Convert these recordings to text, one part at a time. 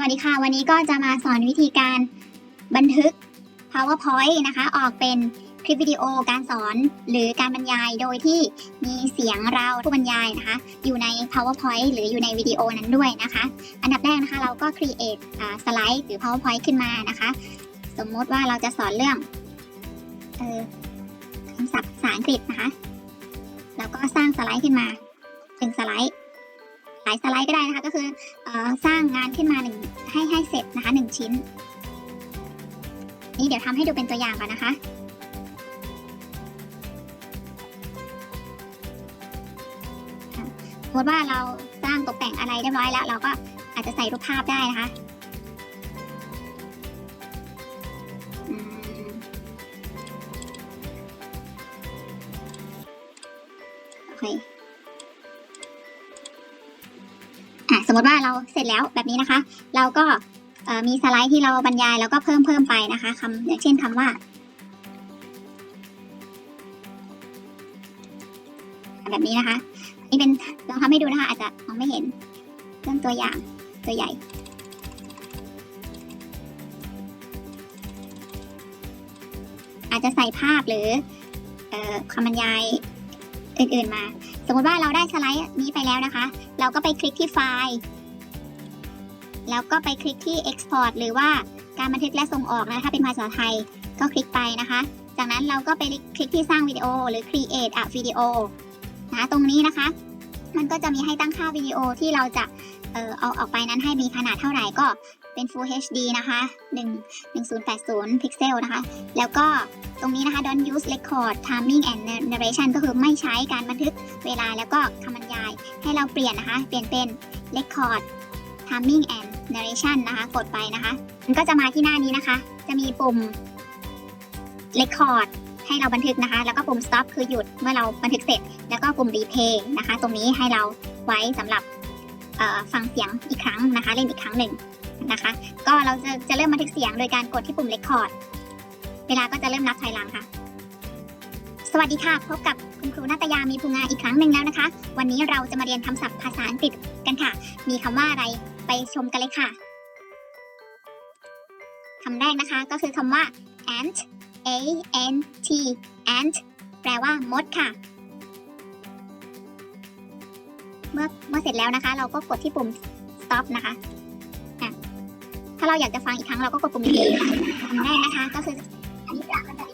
วัสดีค่ะ วันนี้ก็จะมาสอนวิธีการบันทึก PowerPoint นะคะ ออกเป็นคลิปวิดีโอการสอนหรือการบรรยายโดยที่มีเสียงเราผู้บรรยายนะคะ อยู่ใน PowerPoint หรืออยู่ในวิดีโอนั้นด้วยนะคะ อันดับแรกนะคะเราก็ create สไลด์หรือ PowerPoint ขึ้นมานะคะ สมมติว่าเราจะสอนเรื่องออคำศัพท์ภาษาอังกฤษนะคะ แล้วก็สร้างสไลด์ขึ้นมาหนึ่งสไลด์หลายสไลด์ก็ได้นะคะก็คืออสร้างงานขึ้นมาหนึ่ง ชิ้น นี่เดี๋ยวทำให้ดูเป็นตัวอย่างก่อนนะคะสมมติว่าเราสร้างตกแต่งอะไรเรียบร้อยแล้ว เราก็อาจจะใส่รูปภาพได้นะคะโอเคอะสมมติว่าเราเสร็จแล้วแบบนี้นะคะ เราก็ มีสไลด์ที่เราบรรยายแล้วก็เพิ่มเพิ่มไปนะคะคำอย่างเช่นคำว่า แบบนี้นะคะ นี่เป็นลองทำให้ดูนะคะ อาจจะมองไม่เห็นเรื่องตัวอย่างตัวใหญ่อาจจะใส่ภาพหรือคำบรรยายอื่นๆมา สมมติว่าเราได้สไลด์นี้ไปแล้วนะคะ เราก็ไปคลิกที่ไฟล์ แล้วก็ไปคลิกที่ export หรือว่าการบันทึกและส่งออกนะถ้าเป็นภาษาไทยก็คลิกไปนะคะ จากนั้นเราก็ไปคลิกที่สร้างวิดีโอหรือ create a video นะตรงนี้นะคะ มันก็จะมีให้ตั้งค่าวิดีโอที่เราจะเออเอาออกไปนั้นให้มีขนาดเท่าไหร่ก็เป็น Full HD นะคะ1 1080 พิกเซลนะคะ แล้วก็ตรงนี้นะคะ don't use record timing and narration ก็คือไม่ใช้การบันทึกเวลาแล้วก็คำบรรยาย ให้เราเปลี่ยนนะคะ เปลี่ยนเป็น record timing and narration นะคะ กดไปนะคะ มันก็จะมาที่หน้านี้นะคะ จะมีปุ่ม record ให้เราบันทึกนะคะ แล้วก็ปุ่ม stop คือหยุดเมื่อเราบันทึกเสร็จ แล้วก็ปุ่ม replay นะคะ ตรงนี้ให้เราไว้สำหรับฟังเสียงอีกครั้งนะคะ เล่นอีกครั้งหนึ่งนะคะ ก็เราจะจะเริ่มบันทึกเสียงโดยการกดที่ปุ่ม record เวลาก็จะเริ่มนับถอยหลังค่ะ สวัสดีค่ะ พบกับคุณครูนาตยามีภูงาอีกครั้งหนึ่งแล้วนะคะ วันนี้เราจะมาเรียนคำศัพท์ภาษาอังกฤษกันค่ะ มีคำว่าอะไร ไปชมกันเลยค่ะคำแรกนะคะก็คือคำว่า ant a n t ant แปลว่ามดค่ะ เมื่อเมื่อเสร็จแล้วนะคะ เราก็กดที่ปุ่ม stop นะคะถ้าเราอยากจะฟังอีกครั้งเราก็กดปุ่มนี้คำแรกนะคะก็คืออันนี้จะก็จะ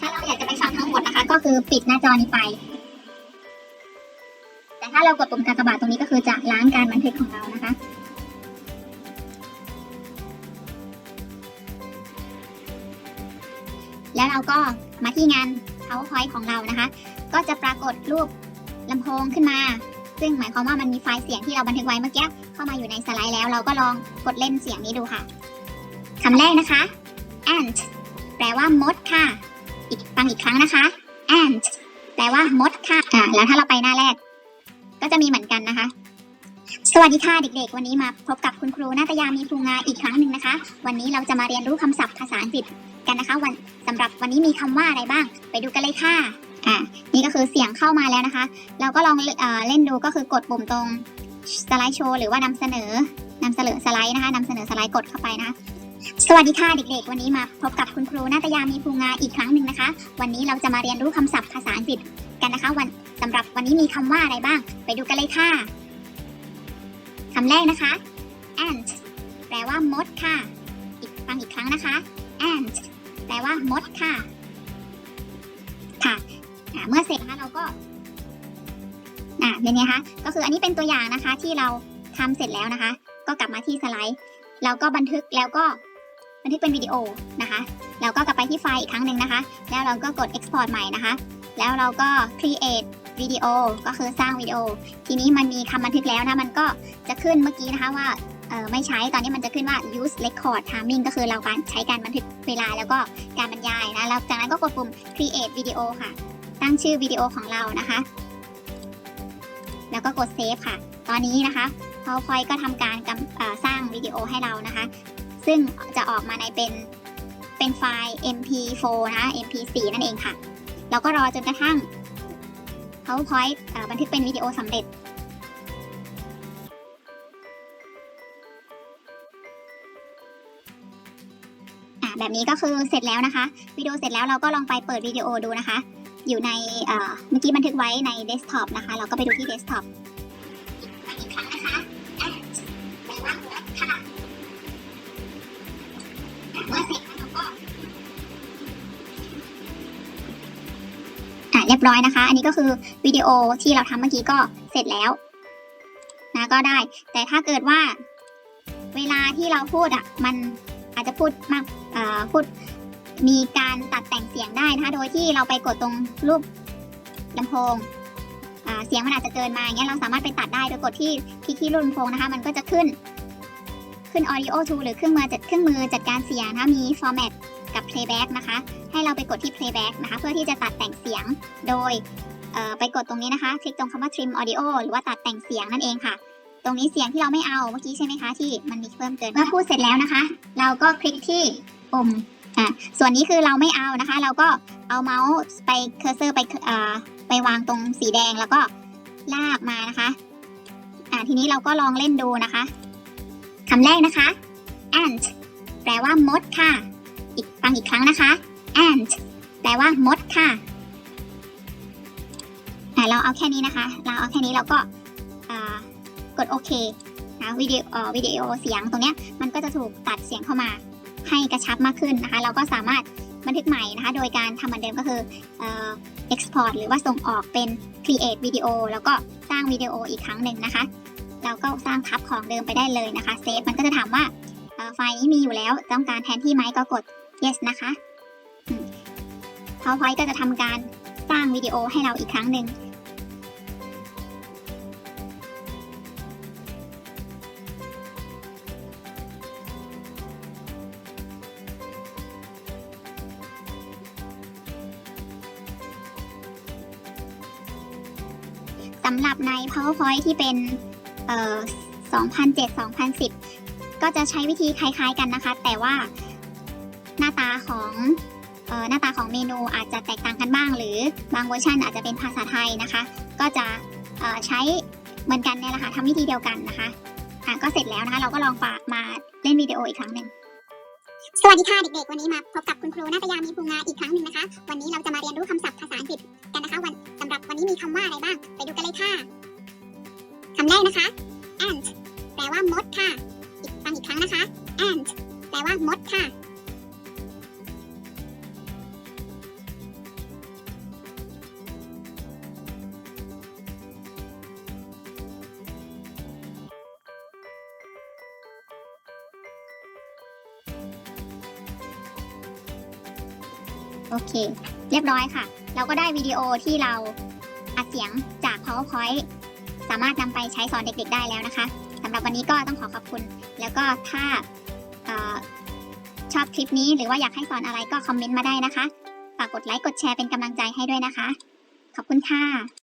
ถ้าเราอยากจะไปฟังทั้งหมดนะคะ ก็คือปิดหน้าจอนี้ไป เรากดปุ่มกากบาทตรงนี้ก็คือจะล้างการบันทึกของเรานะคะ แล้วเราก็มาที่งาน PowerPoint ของเรานะคะ ก็จะปรากฏรูปลำโพงขึ้นมา ซึ่งหมายความว่ามันมีไฟล์เสียงที่เราบันทึกไว้เมื่อกี้เข้ามาอยู่ในสไลด์แล้ว เราก็ลองกดเล่นเสียงนี้ดูค่ะคำแรกนะคะ ant แปลว่ามดค่ะ อีกฟังอีกครั้งนะคะ ant แปลว่ามดค่ะ อ่า แล้วถ้าเราไปหน้าแรก ก็จะมีเหมือนกันนะคะ สวัสดีค่ะเด็กๆ วันนี้มาพบกับคุณครูนาตยามีภูงาอีกครั้งหนึ่งนะคะ วันนี้เราจะมาเรียนรู้คำศัพท์ภาษาอังกฤษกันนะคะ วันสำหรับวันนี้มีคำว่าอะไรบ้าง ไปดูกันเลยค่ะอ่านี่ก็คือเสียงเข้ามาแล้วนะคะ เราก็ลองเออเล่นดูก็คือกดปุ่มตรงสไลด์โชว์หรือว่านำเสนอนำเสนอสไลด์นะคะนำเสนอสไลด์กดเข้าไปนะคะสวัสดีค่ะเด็กๆ วันนี้มาพบกับคุณครูนาตยามีภูงาอีกครั้งหนึ่งนะคะ วันนี้เราจะมาเรียนรู้คำศัพท์ภาษาอังกฤษกันนะคะ วัน สำหรับวันนี้มีคำว่าอะไรบ้าง ไปดูกันเลยค่ะคำแรกนะคะ ant แปลว่ามดค่ะ อีกฟังอีกครั้งนะคะ ant แปลว่ามดค่ะ ค่ะเมื่อเสร็จนะคะเราก็อ่าเป็นไงคะ ก็คืออันนี้เป็นตัวอย่างนะคะที่เราทำเสร็จแล้วนะคะ ก็กลับมาที่สไลด์เราก็บันทึกแล้วก็บันทึกเป็นวิดีโอนะคะ แล้วก็กลับไปที่ไฟล์อีกครั้งหนึ่งนะคะ แล้วเราก็กด export ใหม่นะคะ แล้วเราก็ create วิดีโอก็คือสร้างวิดีโอ ทีนี้มันมีคำบันทึกแล้วนะ มันก็จะขึ้นเมื่อกี้นะคะว่าเออไม่ใช้ตอนนี้มันจะขึ้นว่า use record timing ก็คือเราการใช้การบันทึกเวลาแล้วก็การบรรยายนะแล้วจากนั้นก็กดปุ่ม create video ค่ะ ตั้งชื่อวิดีโอของเรานะคะ แล้วก็กด save ค่ะ ตอนนี้นะคะ PowerPoint ก็ทำการสร้างวิดีโอให้เรานะคะ ซึ่งจะออกมาในเป็นเป็นไฟล์ MP4 นะคะ MP4 นั่นเองค่ะ เราก็รอจนกระทั่ง PowerPoint บันทึกเป็นวิดีโอสำเร็จ แบบนี้ก็คือเสร็จแล้วนะคะ วิดีโอเสร็จแล้วเราก็ลองไปเปิดวิดีโอดูนะคะ อยู่ในเมื่อกี้บันทึกไว้ในเดสก์ท็อปนะคะ เราก็ไปดูที่เดสก์ท็อปอีกครั้งนะคะแในว่างค่ะเมื่อเสร็จียบร้อยนะคะ อันนี้ก็คือวิดีโอที่เราทำเมื่อกี้ก็เสร็จแล้วนะก็ได้ แต่ถ้าเกิดว่าเวลาที่เราพูดอะมันอาจจะพูดมากพูดมีการตัดแต่งเสียงได้นะคะ โดยที่เราไปกดตรงรูปลำโพงเสียงมันอาจจะเกินมาอย่างเงี้ยเราสามารถไปตัดได้โดยกดที่คลิที่รูปลำโพงนะคะ มันก็จะขึ้นขึ้น audio tool หรือเครื่องมือจัดเครื่องมือจัดการเสียงนะคะมี format playback นะคะ ให้เราไปกดที่ playback นะคะ เพื่อที่จะตัดแต่งเสียง โดยไปกดตรงนี้นะคะ คลิกตรงคำว่า trim audio หรือว่าตัดแต่งเสียงนั่นเองค่ะ ตรงนี้เสียงที่เราไม่เอาเมื่อกี้ใช่ไหมคะ ที่มันมีเพิ่มเกินเมื่อพูดเสร็จแล้วนะคะ เราก็คลิกที่ปุ่มอะส่วนนี้คือเราไม่เอานะคะ เราก็เอาเมาส์ไปเคอร์เซอร์ไปเอ่อไปวางตรงสีแดงแล้วก็ลากมานะคะอะทีนี้เราก็ลองเล่นดูนะคะคำแรกนะคะ ant แปลว่ามดค่ะ อีกฟังอีกครั้งนะคะ ant แปลว่ามดค่ะอ่เราเอาแค่นี้นะคะ เราเอาแค่นี้เราก็กดโอเคนะวิดีโอเอ่อวิดีโอเสียงตรงเนี้ยมันก็จะถูกตัดเสียงเข้ามาให้กระชับมากขึ้นนะคะ เราก็สามารถบันทึกใหม่นะคะ โดยการทำเหมือนเดิมก็คือ export หรือว่าส่งออกเป็น create วิดีโอแล้วก็สร้างวิดีโออีกครั้งหนึ่งนะคะ เราก็สร้างทับของเดิมไปได้เลยนะคะเซฟมันก็จะถามว่าไฟล์นี้มีอยู่แล้วต้องการแทนที่ไหมก็กด yes นะคะ PowerPoint ก็จะทำการสร้างวิดีโอให้เราอีกครั้งหนึ่งสำหรับใน PowerPoint ที่เป็น เอ่อ 2007-2010 ก็จะใช้วิธีคล้ายๆกันนะคะ แต่ว่า หน้าตาของออหน้าตาของเมนูอาจจะแตกต่างกันบ้าง หรือบางเวอร์ชันอาจจะเป็นภาษาไทยนะคะ ก็จะใช้เหมือนกันเนี่ยแหละค่ะทำวิธีเดียวกันนะคะอะก็เสร็จแล้วนะคะ เราก็ลองฝากมาเล่นวิดีโออีกครั้งหนึ่งสวัสดีค่ะเด็กๆ วันนี้มาพบกับคุณครูนาตยามีภูงาอีกครั้งหนึ่งนะคะ วันนี้เราจะมาเรียนรู้คำศัพท์ภาษาอังกฤษกันนะคะ วันสำหรับวันนี้มีคำว่าอะไรบ้าง ไปดูกันเลยค่ะคำแรกนะคะ ant แปลว่ามดค่ะ อีกฟังอีกครั้งนะคะ ant แปลว่ามดค่ะ โอเค เรียบร้อยค่ะ เราก็ได้วิดีโอที่เราอัดเสียงจาก PowerPoint สามารถนำไปใช้สอนเด็กๆได้แล้วนะคะสำหรับวันนี้ก็ต้องขอขอบคุณ แล้วก็ถ้าออชอบคลิปนี้หรือว่าอยากให้สอนอะไรก็คอมเมนต์มาได้นะคะ ฝากกดไลค์กดแชร์เป็นกำลังใจให้ด้วยนะคะ ขอบคุณค่ะ